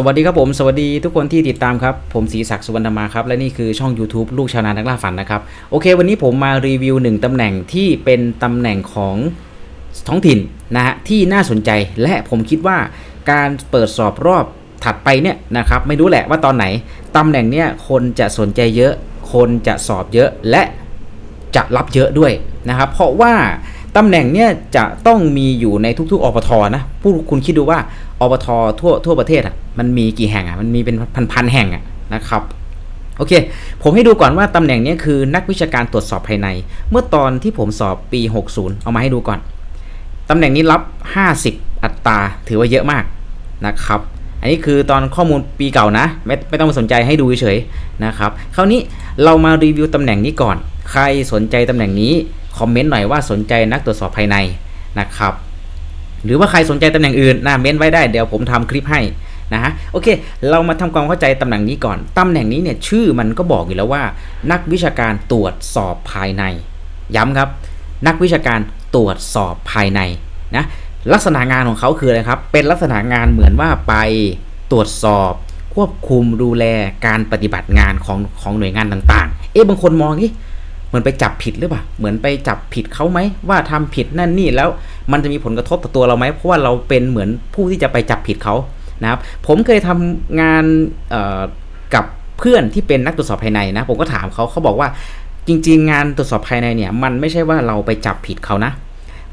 สวัสดีครับผมสวัสดีทุกคนที่ติดตามครับ ผมศรีศักดิ์สุวรรณมาครับ และนี่คือช่อง YouTube ลูกชาวนานักล่าฝันนะครับ โอเค วันนี้ผมมารีวิวหนึ่งตำแหน่งที่เป็นตำแหน่งของท้องถิ่นนะฮะที่น่าสนใจและผมคิดว่าการเปิดสอบรอบถัดไปเนี่ยนะครับไม่รู้แหละว่าตอนไหนตำแหน่งเนี่ยคนจะสนใจเยอะ คนจะสอบเยอะและจะรับเยอะด้วยนะครับเพราะว่า ตำแหน่งเนี่ยจะต้องมีอยู่ในทุกๆอปทนะผู้คุณคิดดูว่าอบททั่วทั่วประเทศอะมันมีกี่แห่งอะมันมีเป็นพันๆแห่งอะนะครับโอเค ผมให้ดูก่อนว่าตำแหน่งนี้คือนักวิชาการตรวจสอบภายใน เมื่อตอนที่ผมสอบปี 60 เอามาให้ดูก่อน ตำแหน่งนี้รับ 50 อัตราถือว่าเยอะมากนะครับ อันนี้คือตอนข้อมูลปีเก่านะ ไม่ไม่ต้องสนใจให้ดูเฉยๆนะครับ คราวนี้เรามารีวิวตำแหน่งนี้ก่อน ใครสนใจตำแหน่งนี้ คอมเมนต์หน่อยว่าสนใจนักตรวจสอบภายในนะครับ หรือว่าใครสนใจตำแหน่งอื่นนะเม้นไว้ได้เดี๋ยวผมทำคลิปให้นะฮะโอเค เรามาทำความเข้าใจตำแหน่งนี้ก่อนตำแหน่งนี้เนี่ยชื่อมันก็บอกอยู่แล้วว่า นักวิชาการตรวจสอบภายใน ย้ำครับ นักวิชาการตรวจสอบภายในนะลักษณะงานของเขาคืออะไรครับ เป็นลักษณะงานเหมือนว่าไปตรวจสอบ ควบคุมดูแลการปฏิบัติงานของของหน่วยงานต่างๆ เอ๊ะบางคนมองนี่ เหมือนไปจับผิดหรือเปล่า เหมือนไปจับผิดเขาไหมว่าทำผิดนั่นนี่แล้วมันจะมีผลกระทบต่อตัวเราไหมเพราะว่าเราเป็นเหมือนผู้ที่จะไปจับผิดเขานะครับผมเคยทำงานกับเพื่อนที่เป็นนักตรวจสอบภายในนะ ผมก็ถามเขาเขาบอกว่าจริง ๆ งานตรวจสอบภายในเนี่ยมันไม่ใช่ว่าเราไปจับผิดเขานะ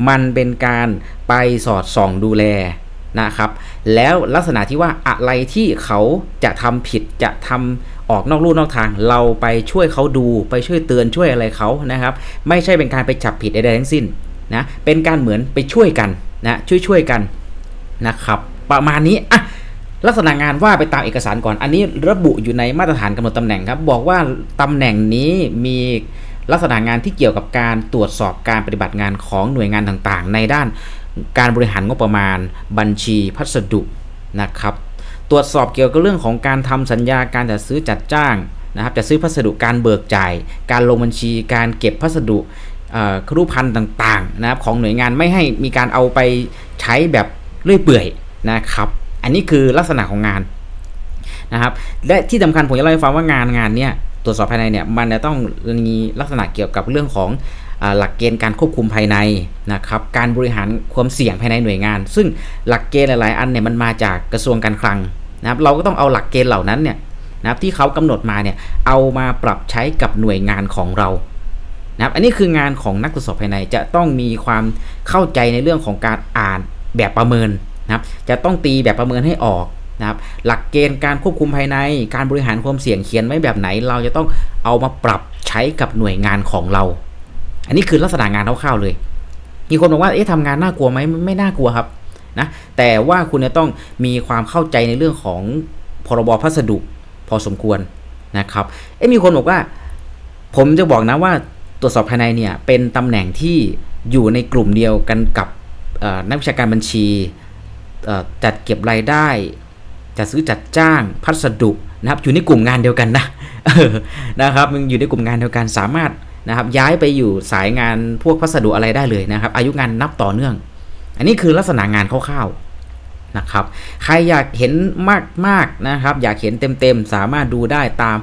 มันเป็นการไปสอดส่องดูแลนะครับ แล้วลักษณะที่ว่าอะไรที่เขาจะทำผิดจะทำ ออกนอกลู่นอกทาง เราไปช่วยเขาดูไปช่วยเตือนช่วยอะไรเขานะครับ ไม่ใช่เป็นการไปจับผิดใดๆทั้งสิ้นนะเป็นการเหมือนไปช่วยกันนะช่วยช่วยๆกันนะครับ ประมาณนี้อะลักษณะงานว่าไปตามเอกสารก่อน อันนี้ระบุอยู่ในมาตรฐานกำหนดตำแหน่งครับ บอกว่าตำแหน่งนี้มีลักษณะงานที่เกี่ยวกับการตรวจสอบการปฏิบัติงานของหน่วยงานต่างๆ ในด้านการบริหารงบประมาณ บัญชีพัสดุนะครับ ตรวจสอบเกี่ยวกับเรื่องของการทำสัญญาการจัดซื้อจัดจ้างนะครับจัดซื้อพัสดุการเบิกจ่าย การลงบัญชีการเก็บพัสดุครุพันธ์ต่างๆนะครับของหน่วยงานไม่ให้มีการเอาไปใช้แบบเลื่อยเปื่อยนะครับ อันนี้คือลักษณะของงานนะครับและที่สำคัญผมจะเล่าให้ฟังว่างานงานเนี้ยตรวจสอบภายในเนี่ยมันจะต้องมีลักษณะเกี่ยวกับเรื่องของ หลักเกณฑ์การควบคุมภายในนะครับการบริหารความเสี่ยงภายในหน่วยงาน ซึ่งหลักเกณฑ์หลาย ๆ อันเนี่ยมันมาจากกระทรวงการคลังนะครับเราก็ต้องเอาหลักเกณฑ์เหล่านั้นเนี่ยนะครับที่เขากำหนดมาเนี่ยเอามาปรับใช้กับหน่วยงานของเรานะครับอันนี้คืองานของนักตรวจสอบภายในจะต้องมีความเข้าใจในเรื่องของการอ่านแบบประเมินนะครับจะต้องตีแบบประเมินให้ออกนะครับหลักเกณฑ์การควบคุมภายในการบริหารความเสี่ยงเขียนไว้แบบไหน เราจะต้องเอามาปรับใช้กับหน่วยงานของเรา อันนี้คือลักษณะงานคร่าวๆเลย มีคนบอกว่า เอ๊ะทำงานน่ากลัวไหมไม่น่ากลัวครับนะแต่ว่าคุณจะต้องมีความเข้าใจในเรื่องของพรบพัสดุพอสมควรนะครับ เอ๊ะมีคนบอกว่า ผมจะบอกนะว่าตรวจสอบภายในเนี่ยเป็นตำแหน่งที่อยู่ในกลุ่มเดียวกันกับนักวิชาการบัญชีจัดเก็บรายได้จัดซื้อจัดจ้างพัสดุนะครับอยู่ในกลุ่มงานเดียวกันนะนะครับมันอยู่ในกลุ่มงานเดียวกันสามารถ นะครับย้ายไปอยู่สายงานพวกพัสดุอะไรได้เลยนะครับ อายุงานนับต่อเนื่อง อันนี้คือลักษณะงานคร่าวๆนะครับใครอยากเห็นมากๆนะครับ อยากเห็นเต็มๆ สามารถดูได้ตาม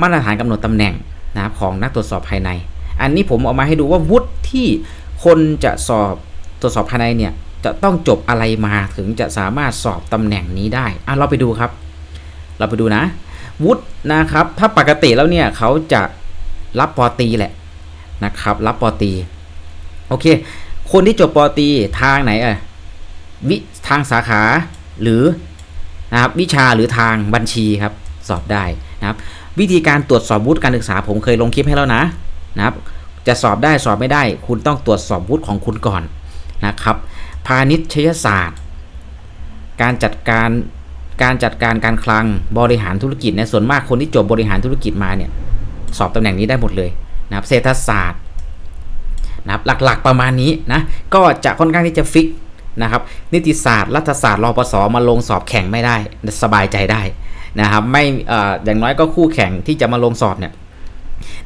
มาตรฐานกำหนดตำแหน่งนะครับของนักตรวจสอบภายใน อันนี้ผมเอามาให้ดูว่าวุฒิที่คนจะสอบตรวจสอบภายในเนี่ยจะต้องจบอะไรมาถึงจะสามารถสอบตำแหน่งนี้ได้อะเราไปดูครับ เราไปดูนะ วุฒินะครับ ถ้าปกติแล้วเนี่ยเขาจะรับปอตีแหละ นะครับ รับปอตี โอเค คนที่จบปอตีทางไหนเอ่ยวิทางสาขาหรือนะครับวิชาหรือทางบัญชีครับสอบได้นะครับ วิธีการตรวจสอบวุฒิการศึกษาผมเคยลงคลิปให้แล้วนะนะครับ จะสอบได้สอบไม่ได้ คุณต้องตรวจสอบวุฒิของคุณก่อนนะครับ พาณิชยศาสตร์ การจัดการการจัดการการคลังบริหารธุรกิจเนี่ยส่วนมากคนที่จบบริหารธุรกิจมาเนี่ยสอบตำแหน่งนี้ได้หมดเลย นะครับเศรษฐศาสตร์นะครับหลักๆประมาณนี้นะก็จะค่อนข้างที่จะฟิกนะครับนิติศาสตร์รัฐศาสตร์รอปศมาลงสอบแข่งไม่ได้สบายใจได้นะครับไม่เอ่ออย่างน้อยก็คู่แข่งที่จะมาลงสอบเนี่ย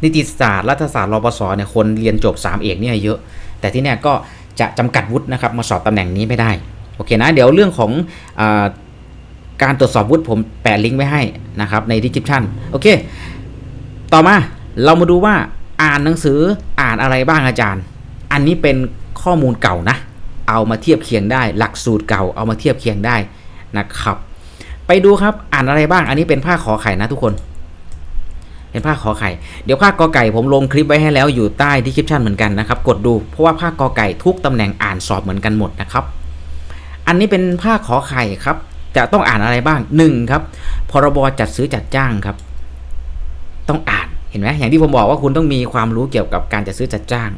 นิติศาสตร์รัฐศาสตร์รปศเนี่ยคนเรียนจบ 3 เอกเนี่ยเยอะ แต่ที่เนี่ยก็จะจำกัดวุฒินะครับมาสอบตำแหน่งนี้ไม่ได้โอเคนะเดี๋ยวเรื่องของอการตรวจสอบวุฒิผมแปะลิงก์ไว้ให้นะครับใน description โอเค ต่อมาเรามาดูว่า อ่านหนังสืออ่านอะไรบ้างอาจารย์ อันนี้เป็นข้อมูลเก่านะ เอามาเทียบเคียงได้ หลักสูตรเก่าเอามาเทียบเคียงได้นะครับ ไปดูครับอ่านอะไรบ้าง อันนี้เป็นภาขอไข่นะทุกคน เป็นภาขอไข่ เดี๋ยวภากอไก่ผมลงคลิปไว้ให้แล้วอยู่ใต้ดีคริปชันเหมือนกันนะครับ กดดูเพราะว่าภากอไก่ทุกตำแหน่งอ่านสอบเหมือนกันหมดนะครับ อันนี้เป็นภาขอไข่ครับ จะต้องอ่านอะไรบ้างหนึ่งครับ พรบจัดซื้อจัดจ้างครับ ต้องอ่าน เห็นไหมอย่างที่ผมบอกว่าคุณต้องมีความรู้เกี่ยวกับการจัดซื้อจัดจ้าง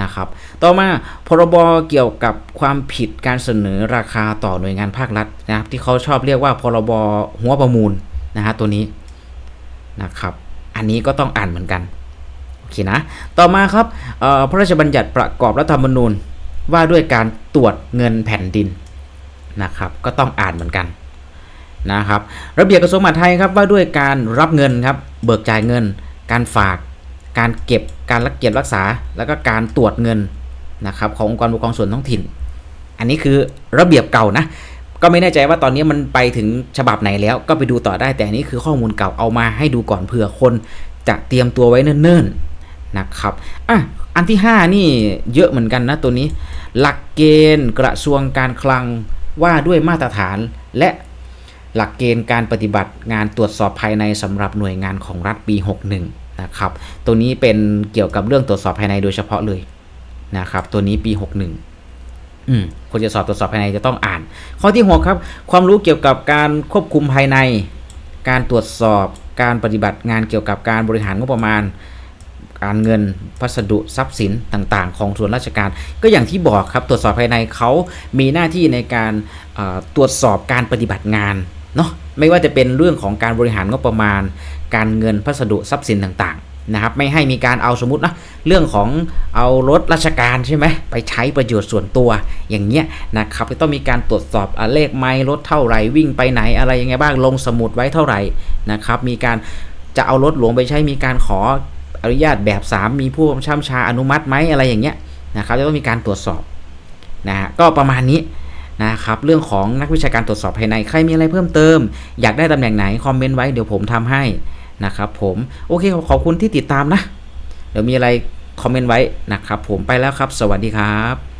นะครับ ต่อมาพรบเกี่ยวกับความผิดการเสนอราคาต่อหน่วยงานภาครัฐนะครับที่เขาชอบเรียกว่าพรบหัวประมูลนะฮะตัวนี้นะครับ อันนี้ก็ต้องอ่านเหมือนกันโอเคนะต่อมาครับพระราชบัญญัติประกอบรัฐธรรมนูญว่าด้วยการตรวจเงินแผ่นดินนะครับ ก็ต้องอ่านเหมือนกันนะครับ ระเบียบกระทรวงมหาดไทยครับว่าด้วยการรับเงินครับเบิกจ่ายเงิน การฝาก การเก็บ การรักเก็บรักษา แล้วก็การตรวจเงินนะครับขององค์กรปกครองส่วนท้องถิ่น อันนี้คือระเบียบเก่านะ ก็ไม่แน่ใจว่าตอนนี้มันไปถึงฉบับไหนแล้ว ก็ไปดูต่อได้ แต่อันนี้คือข้อมูลเก่าเอามาให้ดูก่อนเผื่อคนจะเตรียมตัวไว้เนิ่นๆนะครับ อะ อันที่ 5 นี่เยอะเหมือนกันนะตัวนี้ หลักเกณฑ์กระทรวงการคลังว่าด้วยมาตรฐานและ หลักเกณฑ์การปฏิบัติงานตรวจสอบภายในสำหรับหน่วยงานของรัฐปี 61 นะครับ ตัวนี้เป็นเกี่ยวกับเรื่องตรวจสอบภายในโดยเฉพาะเลยนะครับ ตัวนี้ปี 61 อืมคนจะสอบตรวจสอบภายในจะต้องอ่าน ข้อที่6ครับ ความรู้เกี่ยวกับการควบคุมภายใน การตรวจสอบการปฏิบัติงานเกี่ยวกับการบริหารงบประมาณ การเงินพัสดุทรัพย์สินต่างๆ ของส่วนราชการ ก็อย่างที่บอกครับตรวจสอบภายในเขามีหน้าที่ในการตรวจสอบการปฏิบัติงาน เนาะไม่ว่าจะเป็นเรื่องของการบริหารงบประมาณ การเงินพัสดุทรัพย์สินต่างๆนะครับไม่ให้มีการเอาสมมตินะเรื่องของเอารถราชการใช่ไหมไปใช้ประโยชน์ส่วนตัวอย่างเงี้ยนะครับจะต้องมีการตรวจสอบอเลขไมล์รถเท่าไหร่วิ่งไปไหนอะไรยังไงบ้างลงสมุดไว้เท่าไหร่นะครับมีการจะเอารถหลวงไปใช้มีการขออนุญาตแบบ 3 มีผู้บังคับชาอนุมัติไหมอะไรอย่างเงี้ยนะครับจะต้องมีการตรวจสอบนะฮะก็ประมาณนี้ นะครับเรื่องของนักวิชาการตรวจสอบภายในใครมีอะไรเพิ่มเติม อยากได้ตำแหน่งไหนคอมเมนต์ไว้เดี๋ยวผมทำให้นะครับผมโอเคขอบคุณที่ติดตามนะ เดี๋ยวมีอะไรคอมเมนต์ไว้นะครับผมไปแล้วครับ สวัสดีครับ